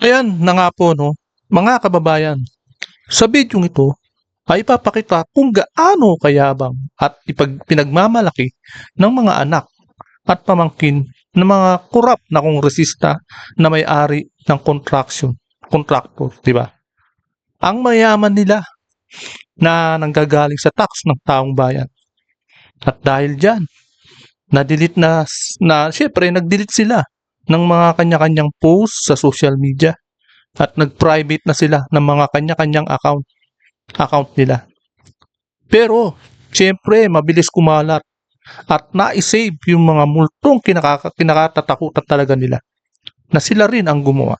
Ayan na nga po, no? Mga kababayan, sa bidyong ito ay ipapakita kung gaano kayabang at ipag pinagmamalaki ng mga anak at pamangkin ng mga kurap na kongresista na may-ari ng contraction, contractor, di ba? Ang mayaman nila na nanggagaling sa tax ng taong bayan. At dahil dyan, na-delete na, na syempre, nag-delete sila ng mga kanya-kanyang post sa social media at nag-private na sila ng mga kanya-kanyang account account nila. Pero, syempre, mabilis kumalat at na-save yung mga multong kinakaka, kinakatatakutan talaga nila na sila rin ang gumawa.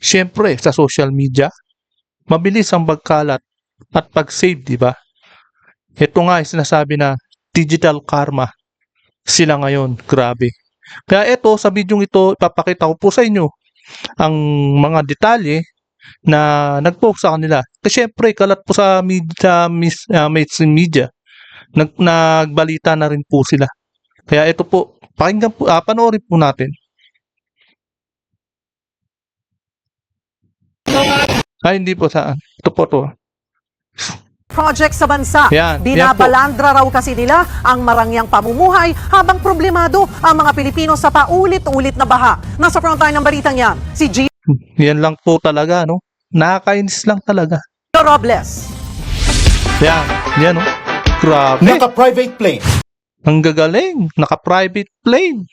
Syempre, sa social media, mabilis ang pagkalat at pag-save, di ba? Ito nga yung sinasabi na digital karma sila ngayon. Grabe. Kaya ito, sa video ito, ipapakita ko po sa inyo ang mga detalye na nag-post sa kanila. Kasi syempre, kalat po sa media, mis, uh, media. Nag, nagbalita na rin po sila. Kaya ito po, pakinggan po, ah, panoorin po natin. Ay, hindi po saan. Ito po to. Project sa bansa. Yan, yan Binabalandra raw kasi nila ang marangyang pamumuhay habang problemado ang mga Pilipino sa paulit-ulit na baha. Nasa frontline ng balitang yan, si Gio Yan lang po talaga, no? Nakakainis lang talaga. Robles. Yan, yan, no? Grabe. Naka-private plane. Ang gagaling. Naka-private plane.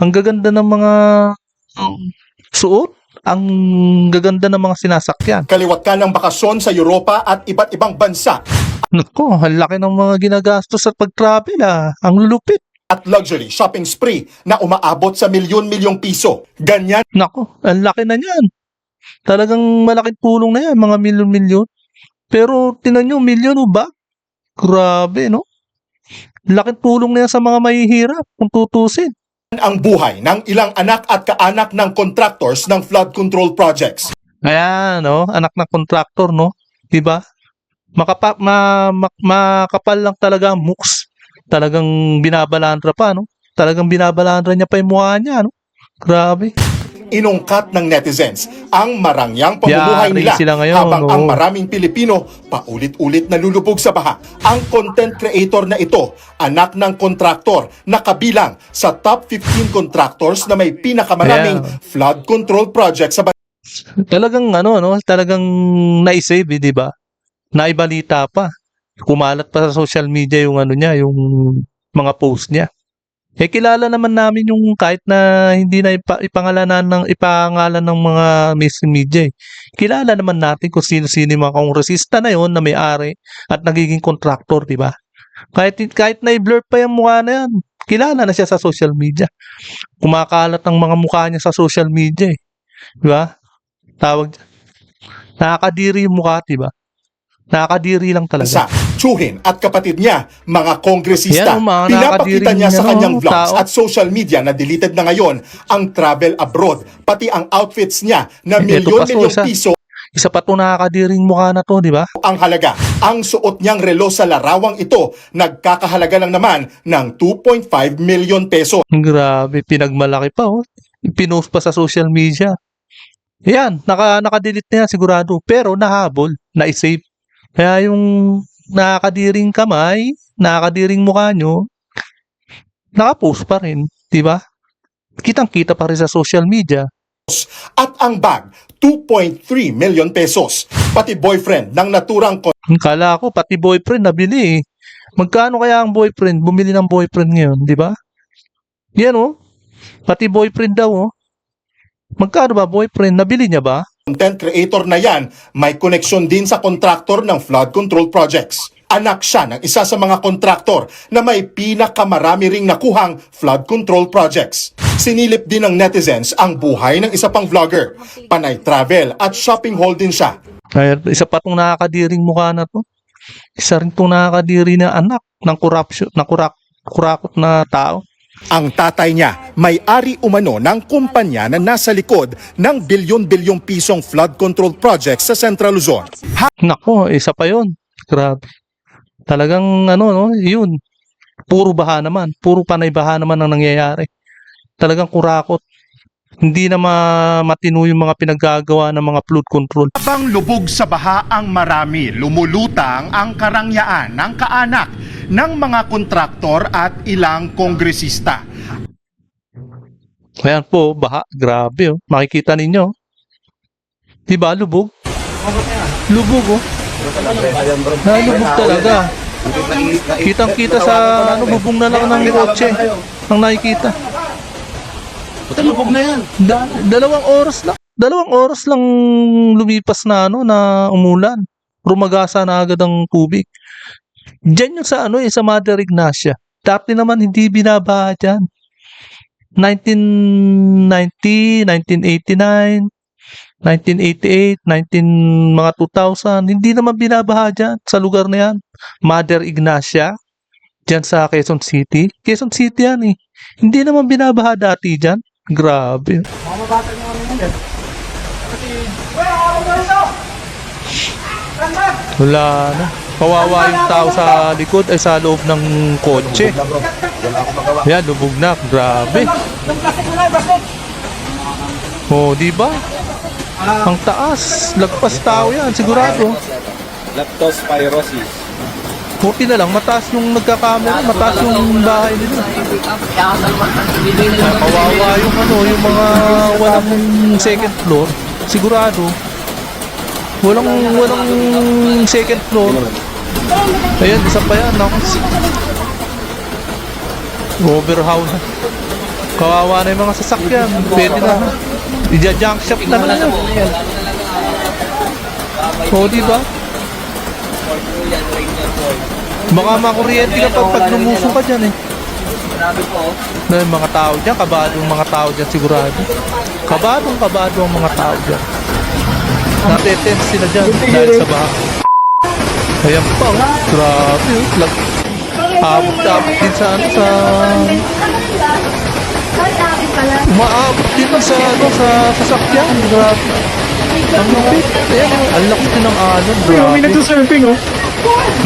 Ang gaganda ng mga um, suot. Ang gaganda ng mga sinasakyan. Kaliwat ka ng bakasyon sa Europa at iba't ibang bansa Nako, ang laki ng mga ginagastos at pag-travel ah. Ang lupit. at luxury shopping spree na umaabot sa milyon-milyong piso. Ganyan Nako, ang laki na niyan. Talagang malaking tulong na yan, mga milyon-milyon. Pero tinan nyo, milyon o ba? Grabe, no? Laking tulong na yan sa mga mahihirap kung tutusin. Ang buhay ng ilang anak at kaanak ng contractors ng flood control projects. Ayan, no? Anak ng kontraktor, no? 'Di ba? Makapa ma, ma- makapal lang talaga ang mooks. Talagang binabalandra pa, no? Talagang binabalandra niya pa yung mukha niya, no? Grabe. Inungkat ng netizens ang marangyang pamumuhay nila habang ang maraming Pilipino paulit-ulit nalulubog sa baha. Ang content creator na ito, anak ng kontraktor na kabilang sa top 15 contractors na may pinakamaraming Yeah. flood control project sa Talagang ano, no? Talagang naisave, eh, 'di ba? Naibalita pa. Kumalat pa sa social media yung ano niya, yung mga post niya. Eh kilala naman namin yung kahit na hindi na ipa, ipangalanan ng ipangalan ng mga mainstream media. Eh. Kilala naman natin kung sino-sino mga kongresista na yon na may-ari at nagiging contractor, di ba? Kahit kahit na i-blur pa yung mukha na yan, kilala na siya sa social media. Kumakalat ang mga mukha niya sa social media, eh. Di ba? Tawag Nakakadiri yung mukha, di ba? Nakakadiri lang talaga. bansa. Chuhin at kapatid niya, mga Yan, kongresista. mga Pinapakita niya sa kanyang vlogs tao. at social media na deleted na ngayon ang travel abroad, pati ang outfits niya na Susan. piso Isa pa to nakakadiring mukha na to, di ba? ang halaga. Ang suot niyang relo sa larawang ito, nagkakahalaga lang naman ng 2.5 million peso. Grabe, pinagmalaki pa, oh. Pinost pa sa social media. Yan, naka, naka-delete na yan sigurado. Pero nahabol, na-save. Kaya yung nakakadiring kamay, nakakadiring mukha nyo, nakapost pa rin, di ba? Kitang-kita pa rin sa social media. At ang bag, 2.3 million pesos. Pati boyfriend ng naturang Ang Kala ko, pati boyfriend nabili eh. Magkano kaya ang boyfriend? Bumili ng boyfriend ngayon, di ba? Yan oh. Pati boyfriend daw oh. Magkano ba boyfriend? Nabili niya ba? Content creator na yan, may koneksyon din sa kontraktor ng flood control projects. Anak siya ng isa sa mga kontraktor na may pinakamarami ring nakuhang flood control projects. Sinilip din ng netizens ang buhay ng isa pang vlogger. Panay travel at shopping haul din siya. Ay, isa pa tong nakakadiring mukha na to. Isa rin tong nakakadiri na anak ng corruption, na kurak, kurakot na tao. Ang tatay niya, may-ari umano ng kumpanya na nasa likod ng bilyon-bilyong pisong flood control project sa Central Luzon. Nako, isa pa yon. Grabe. Talagang ano, no, yun. Puro baha naman. Puro panay baha naman ang nangyayari. Talagang kurakot. Hindi na ma- matino yung mga pinaggagawa ng mga flood control. Habang lubog sa baha ang marami, lumulutang ang karangyaan ng kaanak ng mga kontraktor at ilang kongresista. Ayan po, baha. Grabe oh. Makikita ninyo. Diba, lubog? Lubog oh. Na lubog talaga. Kitang-kita sa ano, bubong na lang ng kotse. Ang nakikita. Lubog na yan. Da- dalawang oras lang. Dalawang oras lang lumipas na ano na umulan. Rumagasa na agad ang tubig. Diyan yung sa ano eh, sa Mother Ignacia. Dati naman hindi binabaha dyan. 1990, 1989, 1988, 19 mga 2000, hindi naman binabaha dyan sa lugar na yan. Mother Ignacia, dyan sa Quezon City. Quezon City yan eh. Hindi naman binabaha dati dyan. Grabe. Wala na. Kawawa yung tao sa likod ay sa loob ng kotse. Yan, lubog na. Grabe. Oh, di ba? Ang taas. Lagpas tao yan, sigurado. Leptospirosis. Buti na lang, mataas yung nagkakamera, mataas yung bahay nila. Ah, Kawawa yung ano, yung mga walang second floor. Sigurado. Walang walang second floor. Ayan, isa pa yan. Ako. Overhaul na. Kawawa na yung mga sasakyan. Pwede na. Ija-junk shop na lang. yun. Oo, di ba? Baka makuryente ka pag, pag lumuso ka dyan eh. Na yung mga tao dyan, kabadong mga tao dyan sigurado. Kabadong kabado ang mga tao dyan. Natetense sila dyan dahil sa baha. Ayan pa, oh. grabe. oh. Lag abot-abot din sa ano, sa... Umaabot din sa ano, sa sasakyan. Grabe. Ang lupit. Ayan, oh. ang laki din ng alon. Grabe. May nagsasurfing, oh.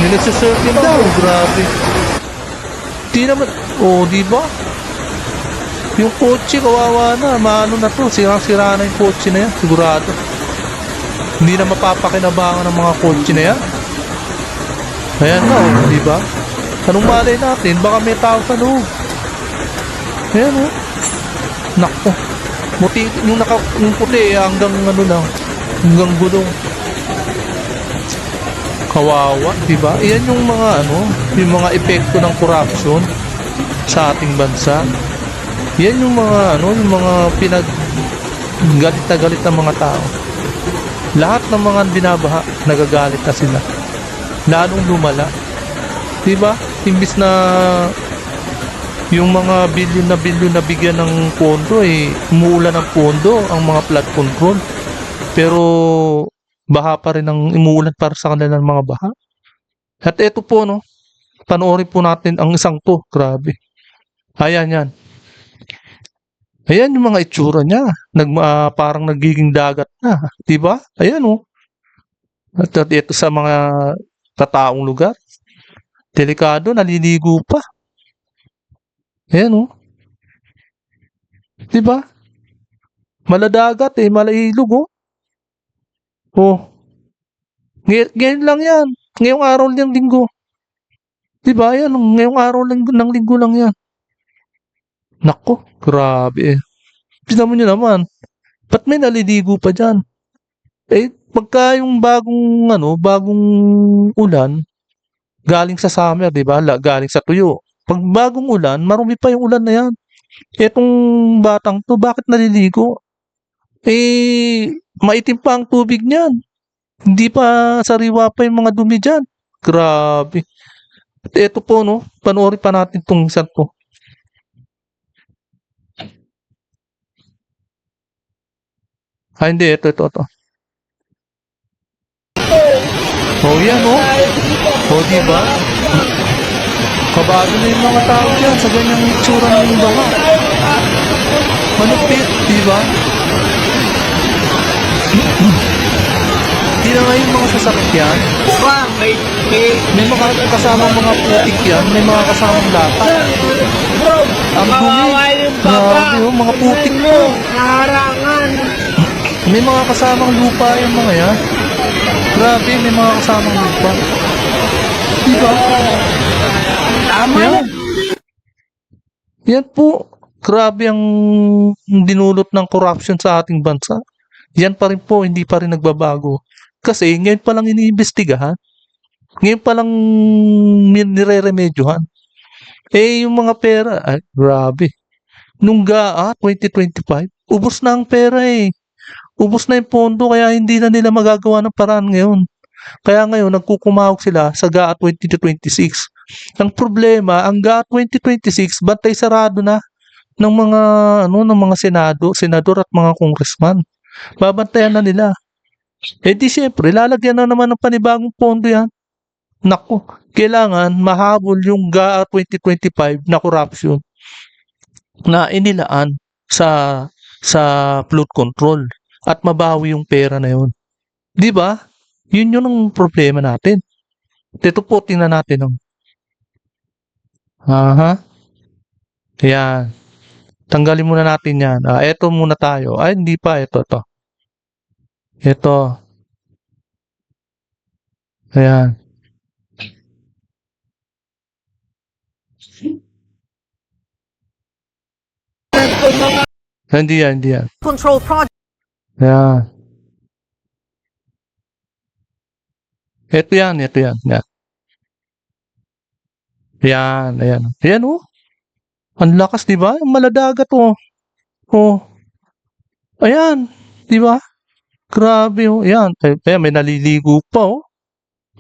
May nagsasurfing daw. Grabe. Di naman, oh, di ba? Yung kotse, kawawa na. Maano na to. Sirang-sira na yung kotse na yan. Sigurado. Hindi na mapapakinabangan ng mga kotse na yan. Ayan na, oh, di ba? Anong malay natin? Baka may tao sa loob. Ayan, oh. Nako. Muti, yung, naka, yung puti, eh, hanggang ano lang. Hanggang gulong. Kawawa, di ba? Iyan yung mga ano, yung mga epekto ng corruption sa ating bansa. Yan yung mga ano, yung mga pinag galit na galit ng mga tao. Lahat ng mga binabaha, nagagalit na sila. Lalong lumala. 'Di ba? Imbis na yung mga bilyon na bilyon na bigyan ng pondo eh umuulan ng pondo ang mga flood control. Pero baha pa rin ang umuulan para sa kanilang mga baha. At ito po no, panoorin po natin ang isang to. Grabe. Ayan yan. Ayan yung mga itsura niya. Nag, ah, parang nagiging dagat na. Di ba? Ayan oh. At, at ito sa mga kataong lugar. Delikado, naliligo pa. Ayan oh. Di ba? Maladagat eh, malailog oh. Oh. Ngay- ngayon lang yan. Ngayong araw ng linggo. Di ba? Yan, ngayong araw lang, ng linggo lang yan. Nako, grabe eh. Tignan mo nyo naman. Ba't may naliligo pa dyan? Eh, pagka yung bagong, ano, bagong ulan, galing sa summer, di ba? Galing sa tuyo. Pag bagong ulan, marumi pa yung ulan na yan. Etong batang to, bakit naliligo? Eh, maitim pa ang tubig niyan. Hindi pa sariwa pa yung mga dumi dyan. Grabe. Eto po, no, panoorin pa natin tong isa to. Ah, hindi. Ito, ito, ito. Oh, yan, oh. Oh, di ba? Kabado na yung mga tao dyan sa ganyang itsura ng baha. Manupit, di ba? Di na nga yung mga sasakyan. may, may, May mga kasamang mga putik yan. May mga kasamang lata. Ang dumi. Grabe, oh, mga putik po. Harangan! May mga kasamang lupa yung mga yan. Grabe, may mga kasamang lupa. Diba? Tama Yan. Yan po. Grabe ang dinulot ng corruption sa ating bansa. Yan pa rin po, hindi pa rin nagbabago. Kasi ngayon pa lang iniimbestigahan. Ngayon pa lang ni- nire-remedyohan. Eh, yung mga pera, ay, grabe. Nung GAA 2025, ubos na ang pera eh. Ubos na yung pondo kaya hindi na nila magagawa ng paraan ngayon. Kaya ngayon, nagkukumawag sila sa GAA 2026. Ang problema, ang GAA 2026, bantay sarado na ng mga ano ng mga senado, senador at mga congressman. Babantayan na nila. Eh di syempre, lalagyan na naman ng panibagong pondo yan. Nako, kailangan mahabol yung GAA 2025 na corruption na inilaan sa sa flood control at mabawi yung pera na yun. 'Di ba? Yun yun ang problema natin. Ito po, tingnan natin. Oh. Aha. Yan. Tanggalin muna natin yan. Ah, eto muna tayo. Ay, hindi pa. Ito, to. Ito. Ayan. Hindi yan, hindi yan. Control Project Ayan. Ito yan, ito yan. Yan. Yan, ayan. Ayan oh. Ang lakas, di ba? Ang maladagat oh. Oh. Ayan, di ba? Grabe oh. Ayan. Ay, ayan, may naliligo pa oh.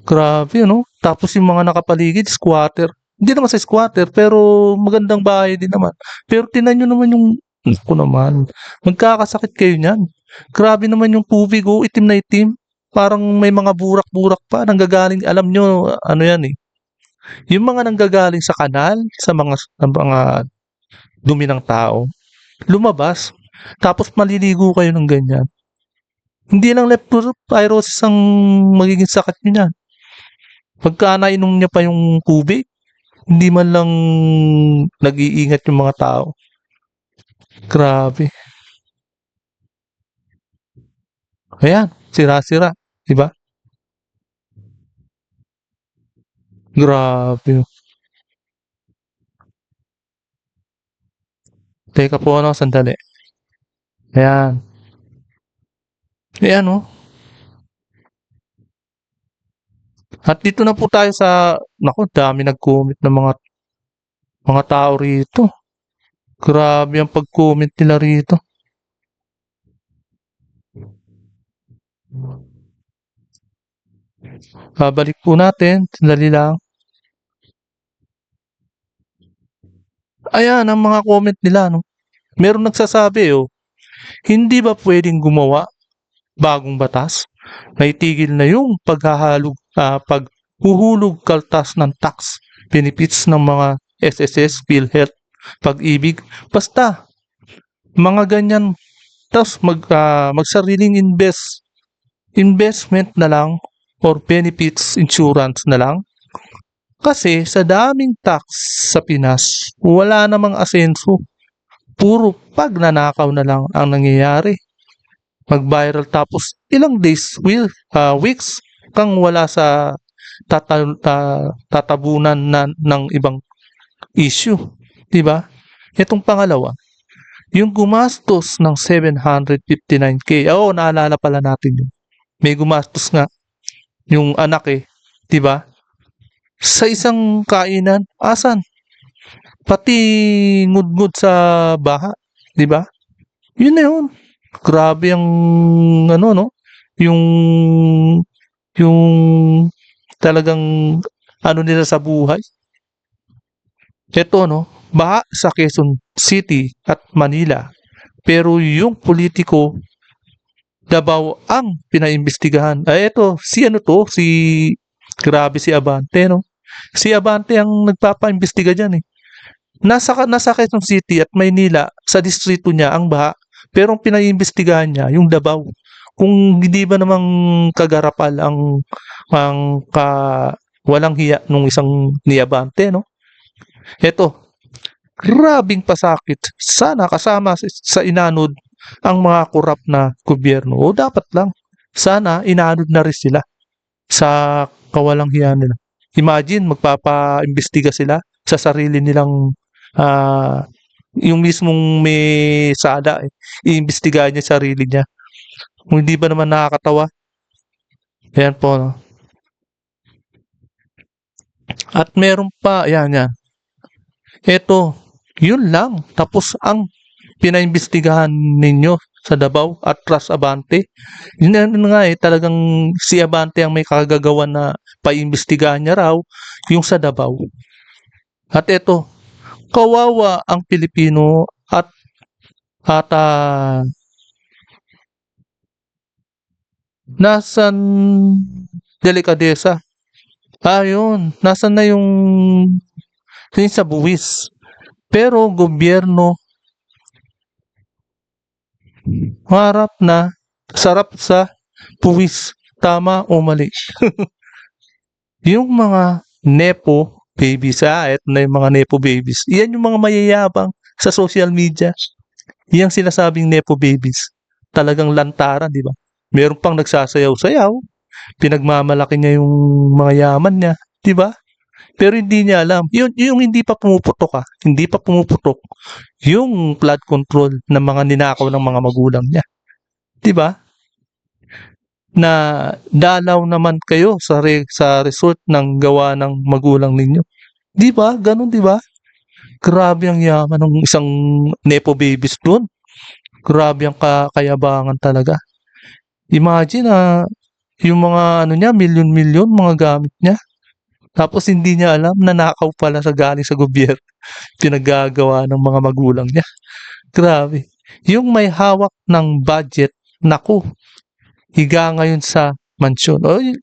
Grabe, no? Tapos yung mga nakapaligid, squatter. Hindi naman sa squatter, pero magandang bahay din naman. Pero tinan nyo naman yung, ko naman, magkakasakit kayo niyan. Grabe naman yung tubig, oh, itim na itim. Parang may mga burak-burak pa, nanggagaling, alam nyo, ano yan eh. Yung mga nanggagaling sa kanal, sa mga, sa mga dumi ng tao, lumabas, tapos maliligo kayo ng ganyan. Hindi lang leptospirosis ang magiging sakit nyo niyan. Pagka nainom niya pa yung tubig, hindi man lang nag-iingat yung mga tao. Grabe. Ayan, sira-sira, di ba? Grabe. Teka po ano, sandali. Ayan. Ayan oh. At dito na po tayo sa, naku, dami nag-comment ng mga mga tao rito. Grabe ang pag-comment nila rito. Babalik po natin. Sandali lang. Ayan, ang mga comment nila, no? Meron nagsasabi, oh, hindi ba pwedeng gumawa bagong batas na itigil na yung paghahalog, ah, paghuhulog kaltas ng tax benefits ng mga SSS, PhilHealth, pag-ibig. Basta, mga ganyan. Tapos mag, ah, magsariling invest, investment na lang or benefits insurance na lang. Kasi sa daming tax sa Pinas, wala namang asenso. Puro pagnanakaw na lang ang nangyayari. Mag-viral tapos ilang days, will, ah, weeks kang wala sa tata- ta- tatabunan na, ng ibang issue. 'Di ba? Itong pangalawa, yung gumastos ng 759k. Oo, naalala pala natin yun. May gumastos nga yung anak eh, 'di ba? Sa isang kainan, asan? Pati ngudngud sa baha, 'di ba? Yun na yun. Grabe ang ano no, yung yung talagang ano nila sa buhay. Ito no, baha sa Quezon City at Manila. Pero yung politiko Davao ang pinaimbestigahan. Ay ito, si ano to, si grabe si Abante no. Si Abante ang nagpapaimbestiga diyan eh. Nasa nasa Quezon City at Maynila sa distrito niya ang baha, pero ang pinaimbestigahan niya yung Davao. Kung hindi ba namang kagarapal ang ang ka, walang hiya nung isang ni Abante no. Ito, Grabing pasakit. Sana kasama sa- sa inanod ang mga korap na gobyerno. O dapat lang. Sana inanod na rin sila sa kawalang hiya nila. Imagine, magpapa-imbestiga sila sa sarili nilang ah, yung mismong may sala, eh, iimbestigahan niya sarili niya. Kung hindi ba naman nakakatawa? Ayan po. No? At meron pa, yan, yan. Ito, yun lang. Tapos ang pinaimbestigahan ninyo sa Davao at Tras Abante. Yun nga eh, talagang si Abante ang may kagagawan na paimbestigahan niya raw yung sa Davao. At ito, kawawa ang Pilipino at at ah, nasan delikadesa? Ayun, nasan na yung yung sa buwis? Pero gobyerno harap na sarap sa buwis. Tama o mali? yung mga nepo babies, ah, eto na yung mga nepo babies. Yan yung mga mayayabang sa social media. Yang sinasabing nepo babies. Talagang lantaran, di ba? Meron pang nagsasayaw-sayaw. Pinagmamalaki niya yung mga yaman niya, di ba? Pero hindi niya alam. Yun, yung hindi pa pumuputok ah. Hindi pa pumuputok yung flood control ng mga ninakaw ng mga magulang niya. Di ba? Na dalaw naman kayo sa re, sa resort ng gawa ng magulang ninyo. Di ba? Ganun, di ba? Grabe ang yaman ng isang nepo babies doon. Grabe ang ka- kayabangan talaga. Imagine ah, yung mga ano niya, milyon-milyon mga gamit niya. Tapos hindi niya alam na nakaw pala sa galing sa gobyerno. Pinagagawa ng mga magulang niya. Grabe. Yung may hawak ng budget, naku, higa ngayon sa mansyon. O, yun,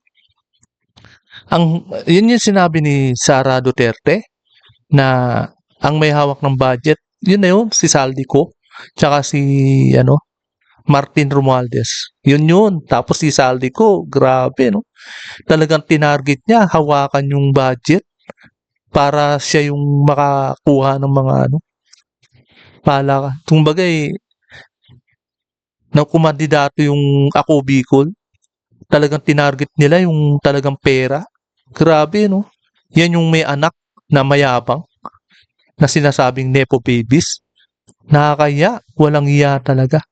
ang, yun yung sinabi ni Sara Duterte na ang may hawak ng budget, yun na yun, si Saldico, tsaka si, ano, Martin Romualdez. Yun yun. Tapos si Saldico, grabe, no? Talagang tinarget niya, hawakan yung budget para siya yung makakuha ng mga, ano, pala ka. Kumbaga eh, na kumandidato yung ako Bicol, talagang tinarget nila yung talagang pera. Grabe, no? Yan yung may anak na mayabang na sinasabing nepo babies. Nakakaya, walang iya talaga.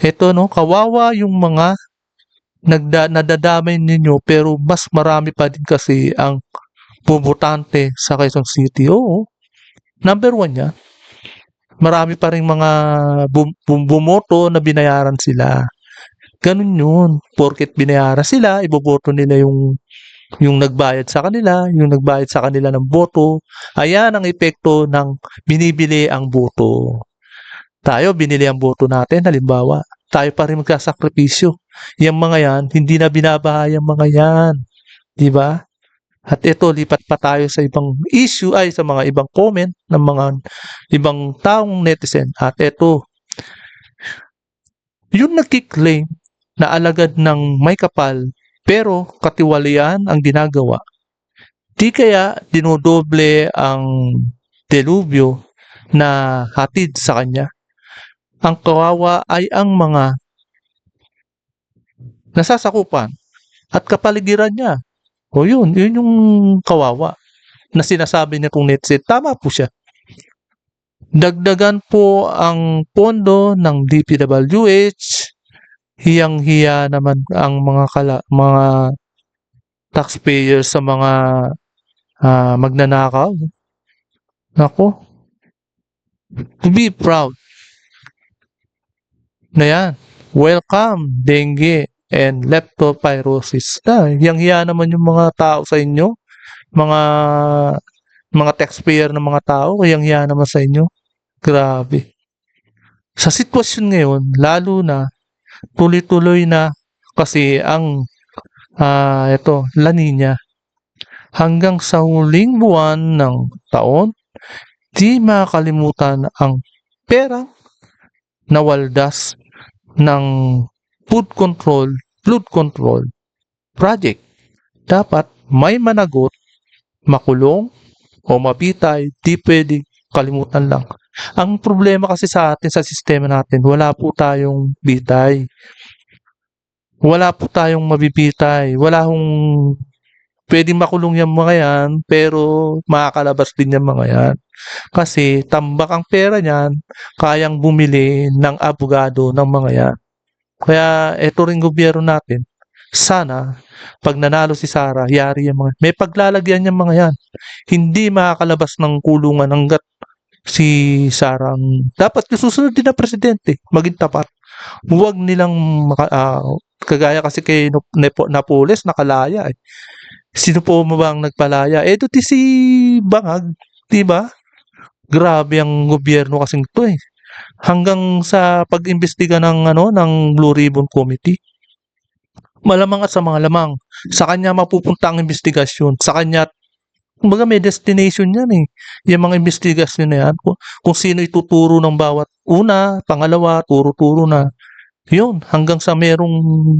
Ito, no? Kawawa yung mga nagda, nadadamay ninyo pero mas marami pa din kasi ang bumutante sa Quezon City. Oo. Number one yan. Marami pa rin mga bum, bumoto na binayaran sila. Ganun yun. Porket binayaran sila, iboboto nila yung yung nagbayad sa kanila, yung nagbayad sa kanila ng boto. Ayan ang epekto ng binibili ang boto. Tayo, binili ang boto natin, halimbawa. Tayo pa rin magkasakripisyo. Yung mga yan, hindi na binabahay ang mga yan. Di ba? At ito, lipat pa tayo sa ibang issue, ay sa mga ibang comment ng mga ibang taong netizen. At ito, yung nagkiklaim na alagad ng may kapal, pero katiwalian ang ginagawa, di kaya dinodoble ang delubyo na hatid sa kanya. Ang kawawa ay ang mga nasasakupan at kapaligiran niya. O yun, yun yung kawawa na sinasabi niya kung netset. Tama po siya. Dagdagan po ang pondo ng DPWH. Hiyang-hiya naman ang mga kala, mga taxpayers sa mga ah, magnanakaw. Nako. To be proud. Na yan. Welcome, dengue and leptospirosis. Ah, hiyang-hiya naman yung mga tao sa inyo. Mga mga taxpayer ng mga tao, hiyang-hiya naman sa inyo. Grabe. Sa sitwasyon ngayon, lalo na tuloy-tuloy na kasi ang ah ito, La Nina hanggang sa huling buwan ng taon, di makakalimutan ang perang nawaldas ng food control, flood control project. Dapat may managot, makulong, o mapitay, di pwede kalimutan lang. Ang problema kasi sa atin, sa sistema natin, wala po tayong bitay. Wala po tayong mabibitay. Wala hong pwedeng makulong yung mga yan, pero makakalabas din yung mga yan. Kasi tambak ang pera niyan, kayang bumili ng abogado ng mga yan. Kaya eto ring gobyerno natin, sana pag nanalo si Sara, yari yung mga, may paglalagyan yung mga yan. Hindi makakalabas ng kulungan hanggat si Sara ang, dapat susunod din na presidente, maging tapat. Huwag nilang, maka, ah, kagaya kasi kay Napoles, nakalaya eh. Sino po mo bang nagpalaya? Eh, doon si Bangag, di ba? Grabe ang gobyerno kasing to eh. Hanggang sa pag-imbestiga ng ano ng Blue Ribbon Committee. Malamang at sa mga lamang, sa kanya mapupunta ang investigasyon. Sa kanya kumbaga may destination yan eh. Yung mga investigasyon na yan, kung, kung sino ituturo ng bawat una, pangalawa, turo-turo na. Yun, hanggang sa merong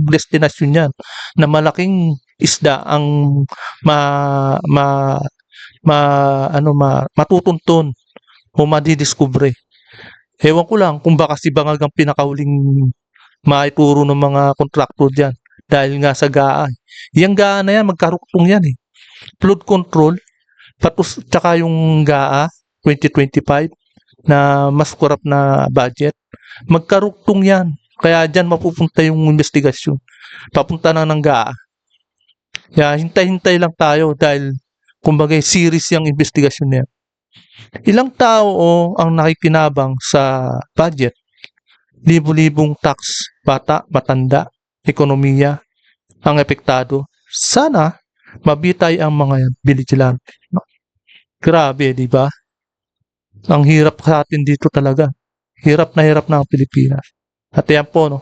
destinasyon yan na malaking isda ang ma, ma, ma, ano, ma, matutuntun o madidiskubre. Ewan ko lang kung baka si Bangag ang pinakahuling maituro ng mga kontraktor dyan dahil nga sa GAA. Yung GAA na yan, magkaruktong yan eh. Flood control, patus, tsaka yung GAA 2025 na mas kurap na budget, magkaruktong yan. Kaya dyan mapupunta yung investigasyon. Papunta na ng GAA. Kaya hintay-hintay lang tayo dahil kumbaga series yung investigasyon na yan. Ilang tao o ang nakikinabang sa budget? Libo-libong tax, bata, matanda, ekonomiya, ang epektado. Sana mabitay ang mga vigilante. Grabe, di ba? Ang hirap sa atin dito talaga. Hirap na hirap na ang Pilipinas. At yan po, no?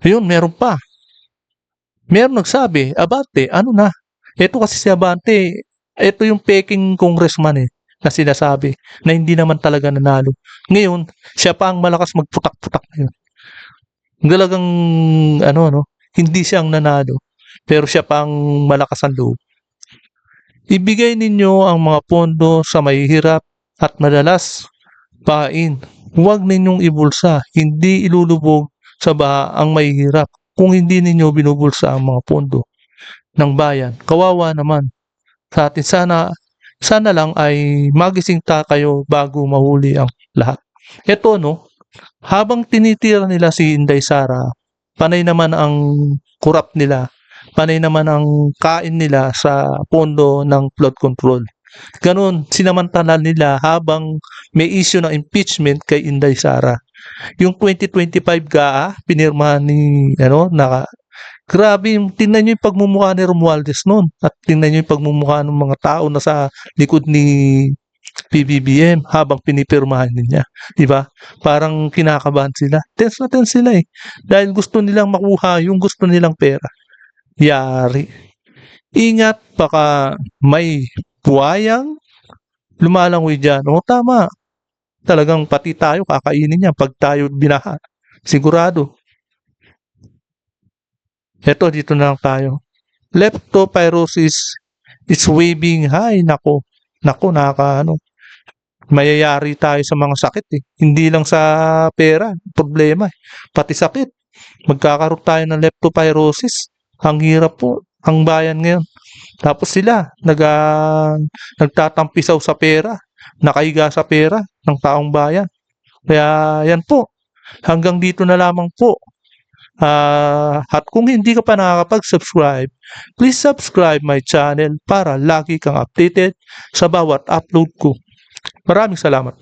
Ayun, meron pa. Meron nagsabi, Abante, ano na? Ito kasi si Abante, ito yung peking congressman eh, na sinasabi na hindi naman talaga nanalo. Ngayon, siya pa ang malakas magputak-putak ngayon. Galagang, ano, no? Hindi siya ang nanalo, pero siya pa ang malakas ang loob. Ibigay ninyo ang mga pondo sa mahihirap at madalas pain. Huwag ninyong ibulsa, hindi ilulubog sa baha ang mahihirap kung hindi ninyo binubulsa ang mga pondo ng bayan. Kawawa naman sa atin. Sana, sana lang ay magising ta kayo bago mahuli ang lahat. Ito no, habang tinitira nila si Inday Sara, panay naman ang kurap nila, panay naman ang kain nila sa pondo ng flood control. Ganun, sinamantala nila habang may issue ng impeachment kay Inday Sara. Yung 2025 GAA, pinirmahan ni, ano, naka, grabe, tingnan nyo yung pagmumukha ni Romualdez noon at tingnan nyo yung pagmumukha ng mga tao na sa likod ni PBBM habang pinipirmahan niya. Di ba? Parang kinakabahan sila. Tense na tense sila eh. Dahil gusto nilang makuha yung gusto nilang pera. Yari. Ingat, baka may buhayang lumalangoy dyan. O tama. Talagang pati tayo kakainin yan pag tayo binaha. Sigurado. Eto, dito na lang tayo. Leptopyrosis is waving high. Nako, nako, nakaka, ano, mayayari tayo sa mga sakit eh. Hindi lang sa pera, problema eh. Pati sakit. Magkakaroon tayo ng leptopyrosis. Ang hirap po, ang bayan ngayon. Tapos sila, nag, ah, nagtatampisaw sa pera, nakahiga sa pera ng taong bayan. Kaya yan po, hanggang dito na lamang po. Ah, at kung hindi ka pa nakakapag-subscribe, please subscribe my channel para lagi kang updated sa bawat upload ko. Maraming salamat.